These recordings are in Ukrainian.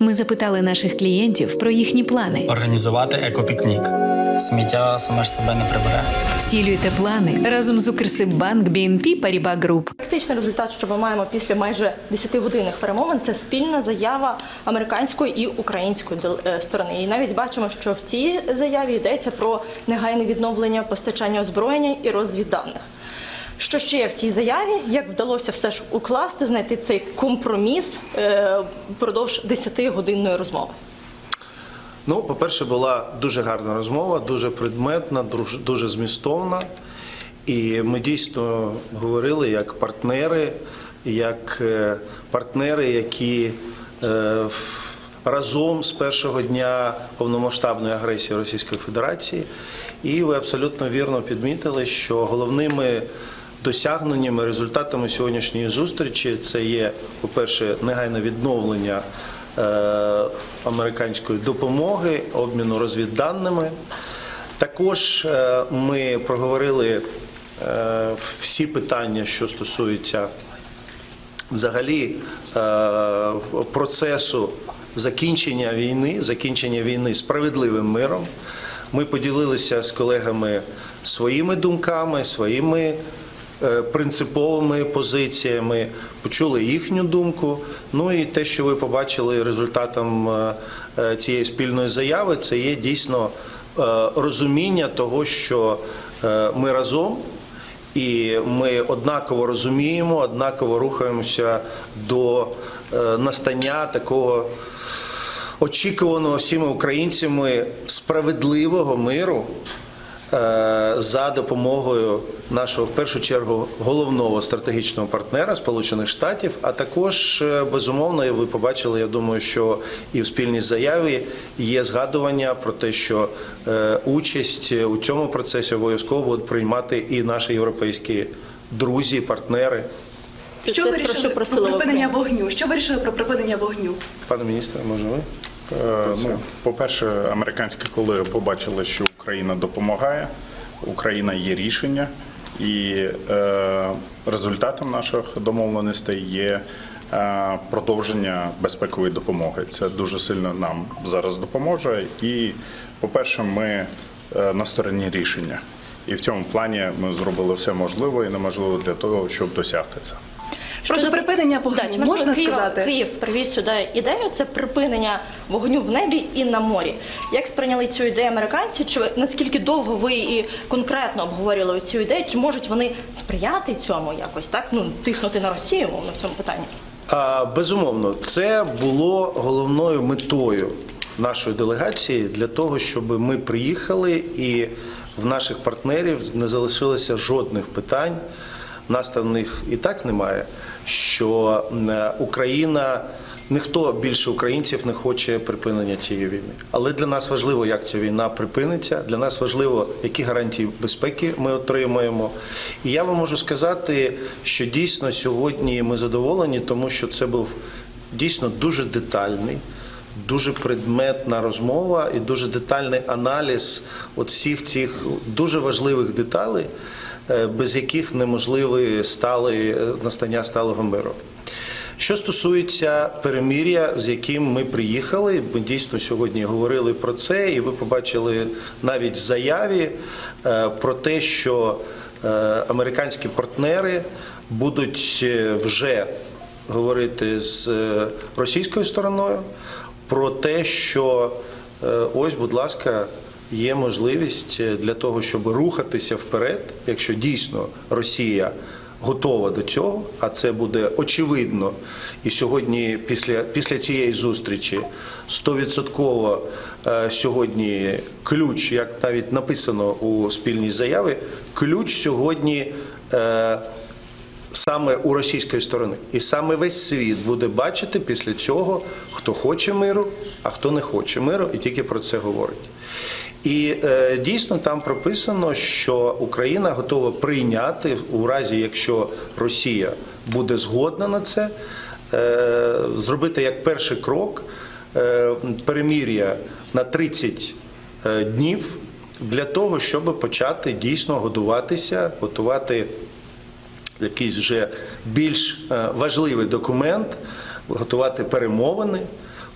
Ми запитали наших клієнтів про їхні плани. Організувати екопікнік. Сміття саме ж себе не прибере. Втілюйте плани разом з Укрсиббанк BNP Paribas Group. Практичний результат, що ми маємо після майже 10-годинних перемовин, це спільна заява американської і української е, сторони. І навіть бачимо, що в цій заяві йдеться про негайне відновлення постачання озброєння і розвідданих. Що ще є в цій заяві? Як вдалося все ж укласти, знайти цей компроміс е, впродовж 10-годинної розмови? Ну, по-перше, була дуже гарна розмова, дуже предметна, дуже змістовна. І ми дійсно говорили як партнери, як е, партнери, які е, разом з першого дня повномасштабної агресії Російської Федерації. І ви абсолютно вірно підмітили, що головними досягненнями, результатами сьогоднішньої зустрічі це є, по-перше, негайне відновлення е, американської допомоги, обміну розвідданими. Також е, ми проговорили е, всі питання, що стосуються взагалі процесу закінчення війни, закінчення війни справедливим миром. Ми поділилися з колегами своїми думками, своїми принциповими позиціями, почули їхню думку. Ну і те, що ви побачили результатом е, е, цієї спільної заяви, це є дійсно е, розуміння того, що е, ми разом. І ми однаково розуміємо, однаково рухаємося до е, настання такого очікуваного всіми українцями справедливого миру е, за допомогою нашого в першу чергу головного стратегічного партнера Сполучених Штатів. А також е, безумовно, ви побачили. Я думаю, що і в спільній заяві є згадування про те, що е, участь у цьому процесі обов'язково будуть приймати і наші європейські друзі, партнери. Це Що вирішили про припинення вогню? Що вирішили про припинення вогню? Пане міністре, може ви? Е, Ну, по-перше, американські колеги побачили, що Україна допомагає, Україна є рішення, і е, результатом наших домовленостей є е, продовження безпекової допомоги. Це дуже сильно нам зараз допоможе. І, по-перше, ми е, на стороні рішення. І в цьому плані ми зробили все можливе і неможливе для того, щоб досягти це. Щодо припинення вогню, Да, чи можна Київ, сказати? Київ привів сюди ідею це припинення вогню в небі і на морі. Як сприйняли цю ідею американці? Чи наскільки довго ви і конкретно обговорювали цю ідею? Чи можуть вони сприяти цьому якось так? Ну тиснути на Росію мовно в цьому питанні? А, Безумовно, це було головною метою нашої делегації для того, щоб ми приїхали і в наших партнерів не залишилося жодних питань. Нас там них і так немає. Що е, Україна, ніхто більше українців не хоче припинення цієї війни. Але для нас важливо, як ця війна припиниться. Для нас важливо, які гарантії безпеки ми отримаємо. І я вам можу сказати, що дійсно сьогодні ми задоволені, тому що це був дійсно дуже детальний. Дуже предметна розмова і дуже детальний аналіз от всіх цих дуже важливих деталей, без яких неможливе стали е, настання сталого миру. Що стосується перемир'я, з яким ми приїхали, ми дійсно сьогодні говорили про це, і ви побачили навіть в заяві е, про те, що е, американські партнери будуть е, вже говорити з е, російською стороною про те, що е, ось, будь ласка, є можливість е, для того, щоб рухатися вперед, якщо дійсно Росія готова до цього, а це буде очевидно. І сьогодні, після, після цієї зустрічі, 100% е, сьогодні ключ, як навіть написано у спільній заяві, ключ сьогодні. е, саме у російської сторони. І саме весь світ буде бачити після цього, хто хоче миру, а хто не хоче миру, і тільки про це говорить. І е, дійсно там прописано, що Україна готова прийняти у разі, якщо Росія буде згодна на це, е, зробити як перший крок е, перемір'я на 30 е, днів для того, щоб почати дійсно годуватися, готувати якийсь вже більш важливий документ, готувати перемовини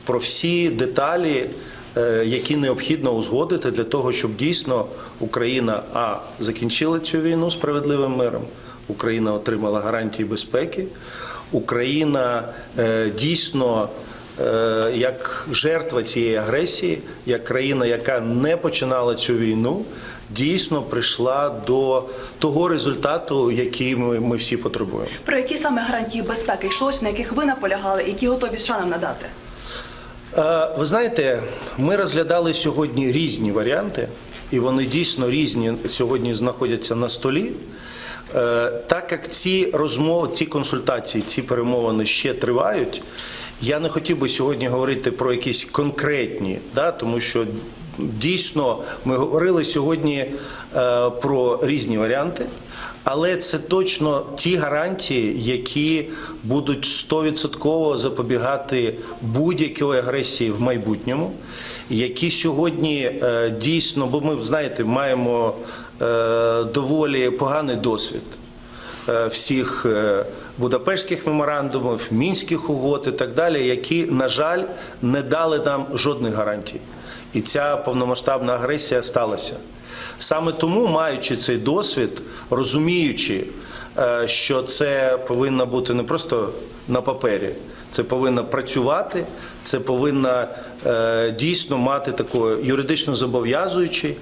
про всі деталі, які необхідно узгодити для того, щоб дійсно Україна а закінчила цю війну справедливим миром, Україна отримала гарантії безпеки, Україна е, дійсно. е, Як жертва цієї агресії, як країна, яка не починала цю війну, дійсно прийшла до того результату, який ми, ми всі потребуємо. Про які саме гарантії безпеки йшлося, на яких ви наполягали, які готові США нам надати? Е, Ви знаєте, ми розглядали сьогодні різні варіанти, і вони дійсно різні сьогодні знаходяться на столі. Е, Так як ці розмови, ці консультації, ці перемовини ще тривають, я не хотів би сьогодні говорити про якісь конкретні, да, тому що дійсно ми говорили сьогодні е, про різні варіанти. Але це точно ті гарантії, які будуть 100% запобігати будь-якій агресії в майбутньому, які сьогодні е, дійсно, бо ми знаєте, маємо е, доволі поганий досвід е, всіх Будапештських меморандумів, мінських угод і так далі, які, на жаль, не дали нам жодних гарантій. І ця повномасштабна агресія сталася. Саме тому, маючи цей досвід, розуміючи, е, що це повинно бути не просто на папері, це повинно працювати, це повинно е, дійсно мати такою юридично зобов'язуючий.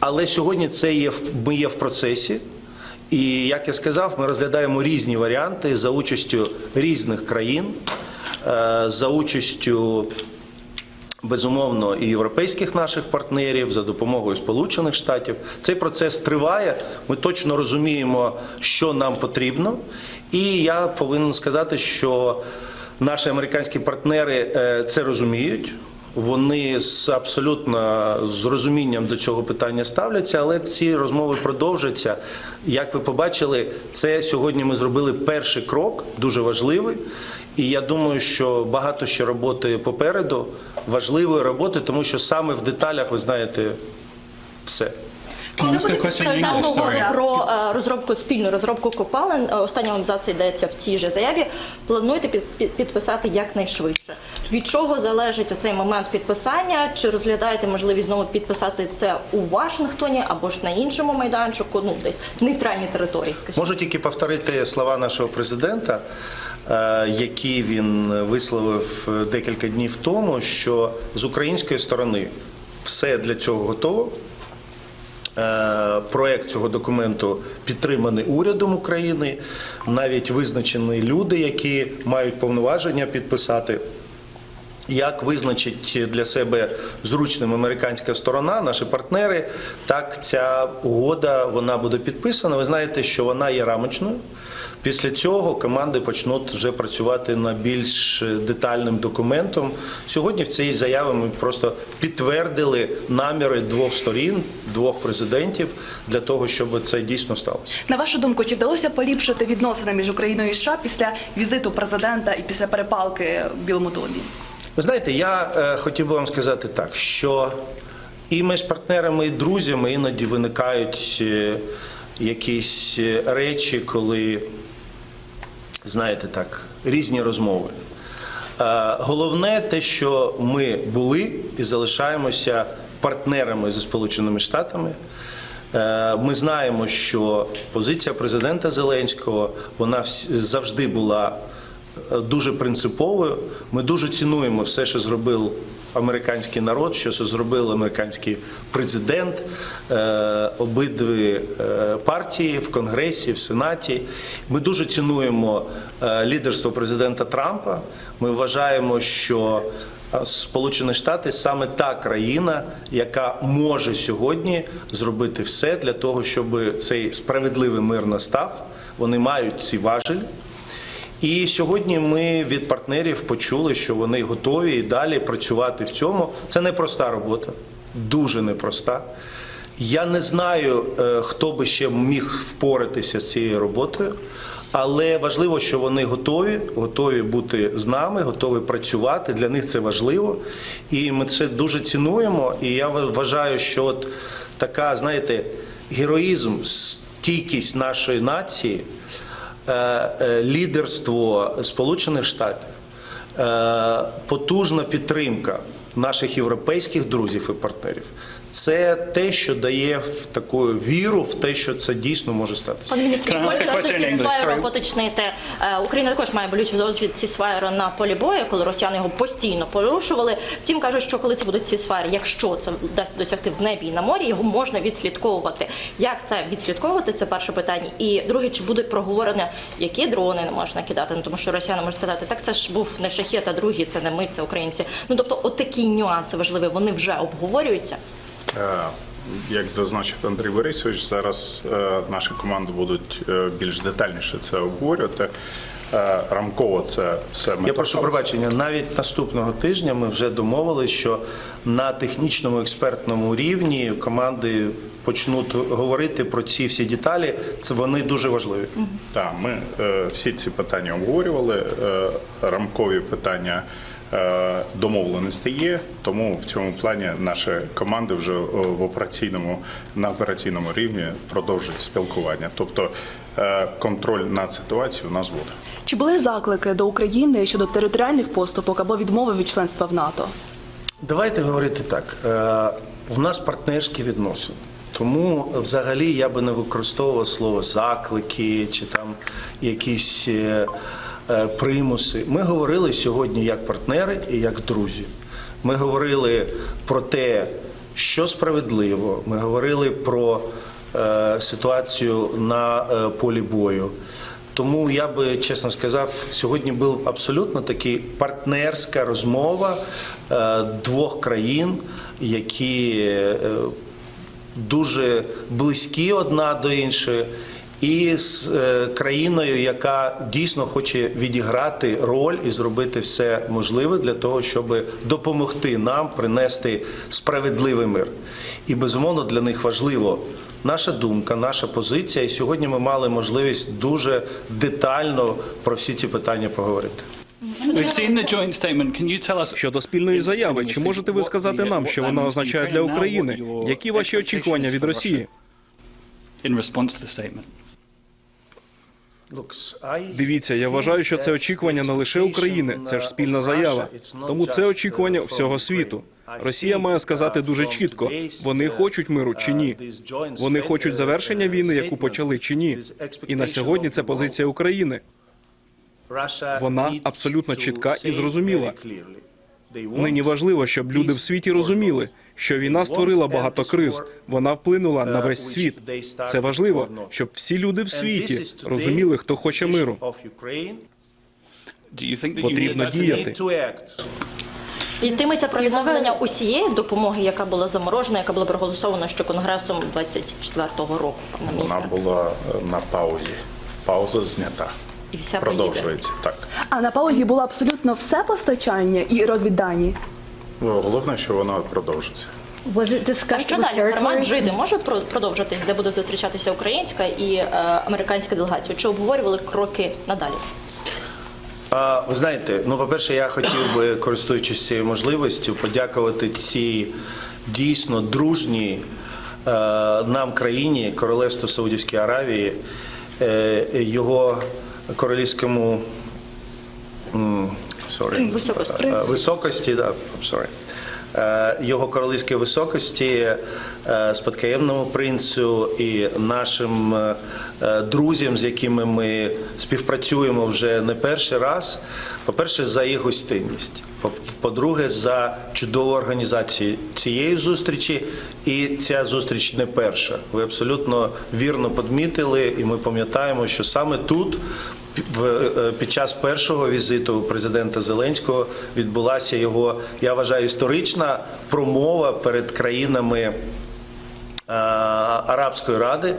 Але сьогодні це є ми є в процесі. І як я сказав, ми розглядаємо різні варіанти за участю різних країн, е, за участю безумовно і європейських наших партнерів за допомогою Сполучених Штатів. Цей процес триває. Ми точно розуміємо, що нам потрібно. І я повинен сказати, що наші американські партнери е, це розуміють. Вони з абсолютно з розумінням до цього питання ставляться, але ці розмови продовжаться. Як ви побачили, це сьогодні ми зробили перший крок, дуже важливий. І я думаю, що багато ще роботи попереду, важливої роботи, тому що саме в деталях ви знаєте все. Can I ask a question in саме English? Sorry. про е, розробку спільну розробку копалин. е, Останній абзац йдеться в тій же заяві. Плануєте під, під- підписати якнайшвидше. Від чого залежить оцей момент підписання? Чи розглядаєте можливість знову підписати це у Вашингтоні або ж на іншому майданчику? Ну десь в нейтральній території, скажімо. Можу тільки повторити слова нашого президента, е, які він висловив е, декілька днів тому, що з української сторони все для цього готово. Е, Проект цього документу підтриманий урядом України. Навіть визначені люди, які мають повноваження підписати. Як визначить для себе зручним американська сторона, наші партнери, так ця угода вона буде підписана. Ви знаєте, що вона є рамочною. Після цього команди почнуть вже працювати над більш детальним документом. Сьогодні в цій заяві ми просто підтвердили наміри двох сторін, двох президентів для того, щоб це дійсно сталося. На вашу думку, чи вдалося поліпшити відносини між Україною і США після візиту президента і після перепалки в Білому домі? Ви знаєте, я е, хотів би вам сказати так, що і між партнерами і друзями іноді виникають е, якісь е, речі, коли, знаєте так, різні розмови. Е, Головне те, що ми були і залишаємося партнерами зі Сполученими Штатами. Е, Ми знаємо, що позиція президента Зеленського вона завжди була дуже принциповою. Ми дуже цінуємо все, що зробив американський народ, що зробив американський президент, е, обидві е, партії в Конгресі, в Сенаті. Ми дуже цінуємо е, лідерство президента Трампа. Ми вважаємо, що Сполучені Штати саме та країна, яка може сьогодні зробити все для того, щоб цей справедливий мир настав. Вони мають ці важелі. І сьогодні ми від партнерів почули, що вони готові і далі працювати в цьому. Це непроста робота, дуже непроста. Я не знаю, е, хто би ще міг впоратися з цією роботою, але важливо, що вони готові, готові бути з нами, готові працювати. Для них це важливо, і ми це дуже цінуємо. І я вважаю, що от така, знаєте, героїзм, стійкість нашої нації. Е, е, лідерство Сполучених Штатів, е, потужна підтримка наших європейських друзів і партнерів. Це те, що дає в таку віру в те, що це дійсно може статися. Пане міністр, Sorry. поточнити. Е, Україна також має болючий досвід Сісфаєра на полі бою, коли росіяни його постійно порушували. Втім, кажуть, що коли це буде Сісфаєр, якщо це вдасться досягти в небі і на морі, його можна відслідковувати. Як це відслідковувати? Це перше питання. І друге, чи буде проговорено, які дрони не можна кидати? Ну тому що росіяни можуть сказати, так це ж був не шахет, а другий це не ми, це українці. Ну тобто, от нюанси важливі, вони вже обговорюються. Е, Як зазначив Андрій Борисович, зараз е, наші команди будуть е, більш детальніше це обговорювати. Рамково це все ми Я прошу пробачення. Навіть наступного тижня ми вже домовилися, що на технічному експертному рівні команди почнуть говорити про ці всі деталі. Це вони дуже важливі. Так, ми е, всі ці питання обговорювали. Е, рамкові питання е, домовленості є, тому в цьому плані наші команди вже е, в операційному на операційному рівні продовжують спілкування. Тобто е, контроль над ситуацією у нас буде. Чи були заклики до України щодо територіальних поступок або відмови від членства в НАТО? Давайте говорити так. В нас партнерські відносини. Тому взагалі я би не використовував слово заклики чи там якісь примуси. Ми говорили сьогодні як партнери і як друзі. Ми говорили про те, що справедливо. Ми говорили про е, ситуацію на е, полі бою. Тому я би чесно сказав, сьогодні був абсолютно такий партнерська розмова е, двох країн, які е, дуже близькі одна до іншої, і з е, країною, яка дійсно хоче відіграти роль і зробити все можливе для того, щоб допомогти нам принести справедливий мир. І безумовно для них важливо. Наша думка, наша позиція, і сьогодні ми мали можливість дуже детально про всі ці питання поговорити. Щодо спільної заяви, чи можете ви сказати нам, що вона означає для України? Які ваші очікування від Росії? Дивіться, я вважаю, що це очікування не лише України, це ж спільна заява. Тому це очікування всього світу. Росія має сказати дуже чітко: вони хочуть миру чи ні. Вони хочуть завершення війни, яку почали чи ні. І на сьогодні це позиція України. Вона абсолютно чітка і зрозуміла. Нині важливо, щоб люди в світі розуміли, що війна створила багато криз. Вона вплинула на весь світ. Це важливо, щоб всі люди в світі розуміли, хто хоче миру. Потрібно діяти. Йтиметься про відновлення усієї допомоги, яка була заморожена, яка була проголосована ще конгресом 24-го року. Вона була е, на паузі. Пауза знята. І вся поїде. Продовжується так. А на паузі було абсолютно все постачання і розвіддані. Головне, що вона продовжиться. Was it А discussed що with далі? Формат territory? жиди може про- продовжитись, де будуть зустрічатися українська і е, американська делегація? Чи обговорювали кроки надалі? А, ви знаєте, ну по-перше, я хотів би, користуючись цією можливістю, подякувати цій дійсно дружній е, нам країні, Королевству Саудівської Аравії, е, його королівському sorry, Високості. е, високості, да, I'm sorry. Е, Його королівської високості, е, спадкоємному принцю і нашим е, друзям, з якими ми співпрацюємо вже не перший раз. По-перше, за їх гостинність. По- По-друге, за чудову організацію цієї зустрічі. І ця зустріч не перша. Ви абсолютно вірно подмітили, і ми пам'ятаємо, що саме тут під час першого візиту президента Зеленського відбулася його, я вважаю, історична промова перед країнами е, Арабської Ради,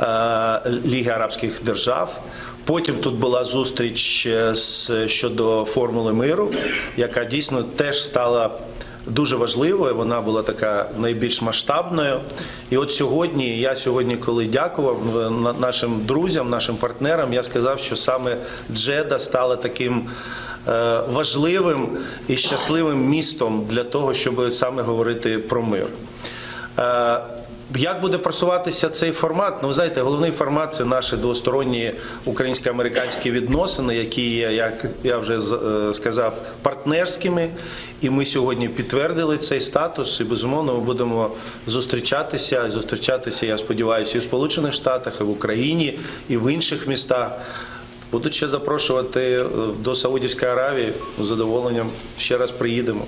е, Ліги Арабських Держав. Потім тут була зустріч е, щодо формули миру, яка дійсно теж стала дуже важливою. Вона була така найбільш масштабною. І от сьогодні, я сьогодні, коли дякував е, нашим друзям, нашим партнерам, я сказав, що саме Джеда стала таким е, важливим і щасливим містом для того, щоб саме говорити про мир. Як буде просуватися цей формат? Ну, знаєте, головний формат це наші двосторонні українсько-американські відносини, які є, як я вже е, сказав, партнерськими. І ми сьогодні підтвердили цей статус. І безумовно ми будемо зустрічатися. Зустрічатися, я сподіваюся, і в Сполучених Штатах, і в Україні, і в інших містах. Будуть ще запрошувати е, до Саудівської Аравії з задоволенням ще раз приїдемо.